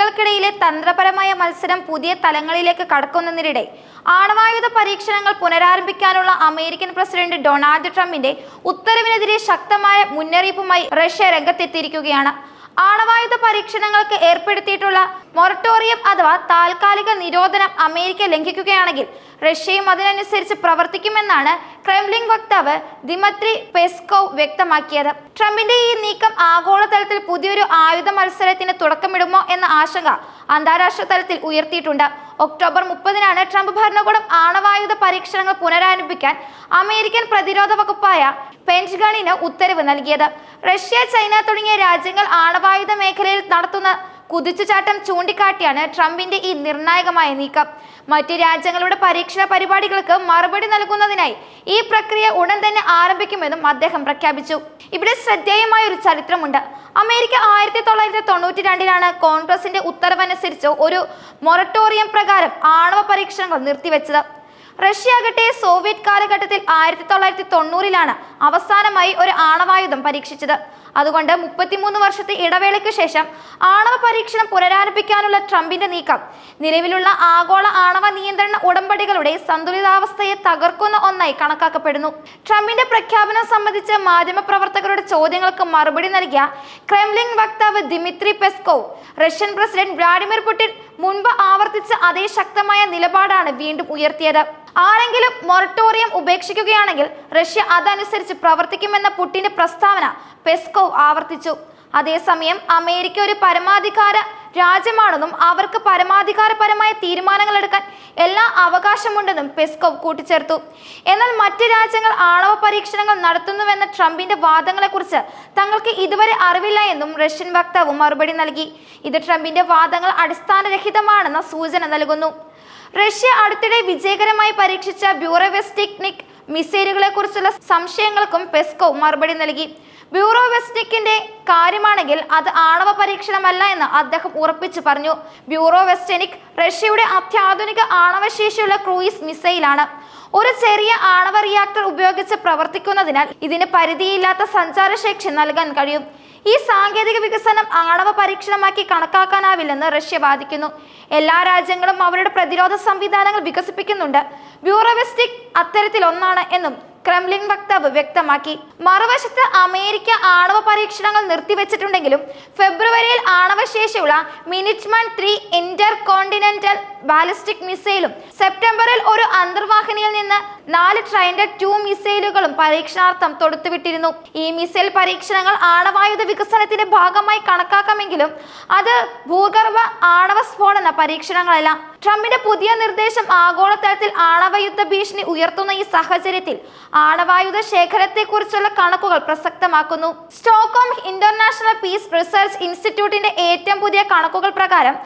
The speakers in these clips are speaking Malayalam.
ശക്തികൾക്കിടയിലെ തന്ത്രപരമായ മത്സരം പുതിയ തലങ്ങളിലേക്ക് കടക്കുന്നതിനിടെ ആണവായുധ പരീക്ഷണങ്ങൾ പുനരാരംഭിക്കാനുള്ള അമേരിക്കൻ പ്രസിഡന്റ് ഡൊണാൾഡ് ട്രംപിന്റെ ഉത്തരവിനെതിരെ ശക്തമായ മുന്നറിയിപ്പുമായി റഷ്യ രംഗത്തെത്തിയിരിക്കുകയാണ്. ആണവായുധ പരീക്ഷണങ്ങൾക്ക് ഏർപ്പെടുത്തിയിട്ടുള്ള മൊറട്ടോറിയം അഥവാ താൽക്കാലിക നിരോധനം അമേരിക്ക ലംഘിക്കുകയാണെങ്കിൽ റഷ്യയും അതിനനുസരിച്ച് പ്രവർത്തിക്കുമെന്നാണ് ക്രെംലിൻ വക്താവ് ദിമത്രി പെസ്കോവ് വ്യക്തമാക്കിയത്. ട്രംപിന്റെ ഈ നീക്കം ആഗോളതലത്തിൽ പുതിയൊരു ആയുധ മത്സരത്തിന് തുടക്കമിടുമോ എന്ന ആശങ്ക അന്താരാഷ്ട്ര തലത്തിൽ ഉയർത്തിയിട്ടുണ്ട്. ഒക്ടോബർ മുപ്പതിനാണ് ട്രംപ് ഭരണകൂടം ആണവായുധ പരീക്ഷണങ്ങൾ പുനരാരംഭിക്കാൻ അമേരിക്കൻ പ്രതിരോധ വകുപ്പായ പെന്റ്ഗണിന് ഉത്തരവ് നൽകിയത്. റഷ്യ ചൈന തുടങ്ങിയ രാജ്യങ്ങൾ ആണവായുധ മേഖലയിൽ നടത്തുന്ന കുതിച്ചുചാട്ടം ചൂണ്ടിക്കാട്ടിയാണ് ട്രംപിന്റെ ഈ നിർണായകമായ നീക്കം. മറ്റു രാജ്യങ്ങളുടെ പരീക്ഷണ പരിപാടികൾക്ക് മറുപടി നൽകുന്നതിനായി ഈ പ്രക്രിയ ഉടൻ തന്നെ ആരംഭിക്കുമെന്നും അദ്ദേഹം പ്രഖ്യാപിച്ചു. ഇവിടെ ശ്രദ്ധേയമായ ഒരു ചരിത്രമുണ്ട്. അമേരിക്ക ആയിരത്തി തൊള്ളായിരത്തി തൊണ്ണൂറ്റി രണ്ടിലാണ് കോൺഗ്രസിന്റെ ഉത്തരവനുസരിച്ച് ഒരു മൊറട്ടോറിയം പ്രകാരം ആണവ പരീക്ഷണങ്ങൾ നിർത്തിവെച്ചത്. റഷ്യ ആകട്ടെ സോവിയറ്റ് കാലഘട്ടത്തിൽ ആയിരത്തി തൊള്ളായിരത്തി തൊണ്ണൂറിലാണ് അവസാനമായി ഒരു ആണവായുധം പരീക്ഷിച്ചത്. അതുകൊണ്ട് മുപ്പത്തിമൂന്ന് വർഷത്തെ ഇടവേളയ്ക്ക് ശേഷം ആണവ പരീക്ഷണം പുനരാരംഭിക്കാനുള്ള ട്രംപിന്റെ നീക്കം. നിലവിലുള്ള ആഗോള ആണവ നിയന്ത്രണ ഉടമ്പടികളുടെ സന്തുലിതാവസ്ഥയെ തകർക്കുന്ന ഒന്നായി കണക്കാക്കപ്പെടുന്നു. ട്രംപിന്റെ പ്രഖ്യാപനം സംബന്ധിച്ച് മാധ്യമപ്രവർത്തകരുടെ ചോദ്യങ്ങൾക്ക് മറുപടി നൽകിയ ക്രെംലിൻ വക്താവ് Dmitry Peskov Russian president Vladimir Putin മുൻപ് ആവർത്തിച്ച അതേ ശക്തമായ നിലപാടാണ് വീണ്ടും ഉയർത്തിയത്. ആരെങ്കിലും മൊറട്ടോറിയം ഉപേക്ഷിക്കുകയാണെങ്കിൽ റഷ്യ അതനുസരിച്ച് പ്രവർത്തിക്കുമെന്ന പുട്ടിന്റെ പ്രസ്താവന പെസ്കോവ് ആവർത്തിച്ചു. അതേസമയം അമേരിക്ക ഒരു പരമാധികാര രാജ്യമാണെന്നും അവർക്ക് പരമാധികാരപരമായ തീരുമാനങ്ങൾ എടുക്കാൻ എല്ലാ അവകാശമുണ്ടെന്നും പെസ്കോവ് കൂട്ടിച്ചേർത്തു. എന്നാൽ മറ്റ് രാജ്യങ്ങൾ ആണവ പരീക്ഷണങ്ങൾ നടത്തുന്നുവെന്ന ട്രംപിന്റെ വാദങ്ങളെക്കുറിച്ച് തങ്ങൾക്ക് ഇതുവരെ അറിവില്ല എന്നും റഷ്യൻ വക്താവ് മറുപടി നൽകി. ഇത് ട്രംപിന്റെ വാദങ്ങൾ അടിസ്ഥാനരഹിതമാണെന്ന സൂചന നൽകുന്നു. റഷ്യ അടുത്തിടെ വിജയകരമായി പരീക്ഷിച്ച ബ്യൂറോവെസ്റ്റിക്നിക് മിസൈലുകളെ കുറിച്ചുള്ള സംശയങ്ങൾക്കും പെസ്കോ മറുപടി നൽകി. ബ്യൂറോ വെസ്റ്റിക്കിന്റെ കാര്യമാണെങ്കിൽ അത് ആണവ പരീക്ഷണമല്ല എന്ന് അദ്ദേഹം ഉറപ്പിച്ചു പറഞ്ഞു. ബ്യൂറോ വെസ്റ്റനിക് റഷ്യയുടെ അത്യാധുനിക ആണവശേഷിയുള്ള ക്രൂയിസ് മിസൈലാണ്. ഒരു ചെറിയ ആണവ റിയാക്ടർ ഉപയോഗിച്ച് പ്രവർത്തിക്കുന്നതിനാൽ ഇതിന് പരിധിയില്ലാത്ത സഞ്ചാരശേഷി നൽകാൻ കഴിയും. ഈ സാങ്കേതിക വികസനം ആണവ പരീക്ഷണമാക്കി കണക്കാക്കാനാവില്ലെന്ന് റഷ്യ വാദിക്കുന്നു. എല്ലാ രാജ്യങ്ങളും അവരുടെ പ്രതിരോധ സംവിധാനങ്ങൾ വികസിപ്പിക്കുന്നുണ്ട്. ബ്യൂറോവെസ്റ്റിക് അത്തരത്തിലൊന്നാണ് എന്നും ക്രെംലിൻ വക്താവ് വ്യക്തമാക്കി. മറുവശത്ത് അമേരിക്ക ആണവ പരീക്ഷണങ്ങൾ നിർത്തിവെച്ചിട്ടുണ്ടെങ്കിലും ഫെബ്രുവരിയിൽ ആണവശേഷിയുള്ള Minuteman three intercontinental ballistic മിസൈലും സെപ്റ്റംബറിൽ ഒരു അന്തർവാഹിനിയിൽ നിന്ന് നാല് ട്രൈൻഡ് ടു മിസൈലുകളും പരീക്ഷണാർത്ഥം തൊടുത്തുവിട്ടിരുന്നു. ഈ മിസൈൽ പരീക്ഷണങ്ങൾ ആണവായുധ വികസനത്തിന്റെ ഭാഗമായി കണക്കാക്കാമെങ്കിലും അത് ഭൂഗർഭ ആണവ സ്ഫോടന പരീക്ഷണങ്ങളല്ല. ട്രംപിന്റെ പുതിയ നിർദ്ദേശം ആഗോളതലത്തിൽ ആണവയുദ്ധ ഭീഷണി ഉയർത്തുന്ന ഈ സാഹചര്യത്തിൽ ആണവായുധ ശേഖരത്തെക്കുറിച്ചുള്ള കണക്കുകൾ പ്രസക്തമാക്കുന്നു. സ്റ്റോക്ക്ഹോം ഇന്റർനാഷണൽ പീസ് റിസർച്ച് ഇൻസ്റ്റിറ്റ്യൂട്ടിന്റെ ഏറ്റവും പുതിയ കണക്കുകൾ പ്രകാരം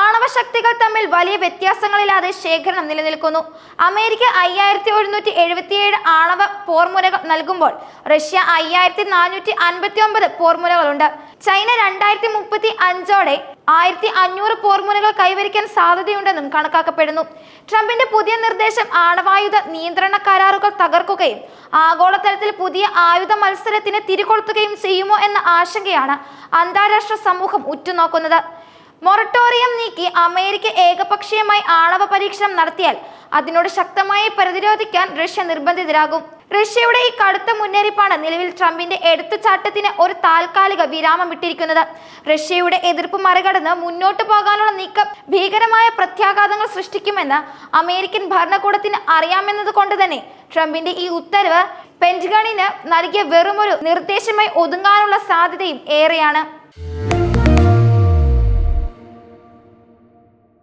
ആണവ ശക്തികൾ തമ്മിൽ വലിയ വ്യത്യാസങ്ങളില്ലാതെ ശേഖരണം നിലനിൽക്കുന്നു. അമേരിക്ക അയ്യായിരത്തി ഒരുന്നൂറ്റി എഴുപത്തിയേഴ് ആണവ പോർമുനകൾ നൽകുമ്പോൾ റഷ്യ അയ്യായിരത്തി നാനൂറ്റി അൻപത്തി ഒമ്പത് പോർമുനകളുണ്ട് ചൈന രണ്ടായിരത്തി മുപ്പത്തി അഞ്ചോടെ ആയിരത്തി അഞ്ഞൂറ് പോർമുനകൾ കൈവരിക്കാൻ സാധ്യതയുണ്ടെന്നും കണക്കാക്കപ്പെടുന്നു. ട്രംപിന്റെ പുതിയ നിർദ്ദേശം ആണവായുധ നിയന്ത്രണ കരാറുകൾ തകർക്കുകയും ആഗോളതലത്തിൽ പുതിയ ആയുധ മത്സരത്തിന് തിരികൊളുത്തുകയും ചെയ്യുമോ എന്ന ആശങ്കയാണ് അന്താരാഷ്ട്ര സമൂഹം ഉറ്റുനോക്കുന്നത്. മൊറട്ടോറിയം നീക്കി അമേരിക്ക ഏകപക്ഷീയമായി ആണവ പരീക്ഷണം നടത്തിയാൽ അതിനോട് ശക്തമായി പ്രതിരോധിക്കാൻ റഷ്യ നിർബന്ധിതരാകും. റഷ്യയുടെ ഈ കടുത്ത മുന്നറിയിപ്പാണ് നിലവിൽ ട്രംപിന്റെ എടുത്തുചാട്ടത്തിന് ഒരു താൽക്കാലിക വിരാമം ഇട്ടിരിക്കുന്നത് റഷ്യയുടെ എതിർപ്പ് മറികടന്ന് മുന്നോട്ടു പോകാനുള്ള നീക്കം ഭീകരമായ പ്രത്യാഘാതങ്ങൾ സൃഷ്ടിക്കുമെന്ന് അമേരിക്കൻ ഭരണകൂടത്തിന് അറിയാമെന്നത് കൊണ്ട് തന്നെ ട്രംപിന്റെ ഈ ഉത്തരവ് പെന്റഗണിന് നൽകിയ വെറുമൊരു നിർദ്ദേശമായി ഒതുങ്ങാനുള്ള സാധ്യതയും ഏറെയാണ്.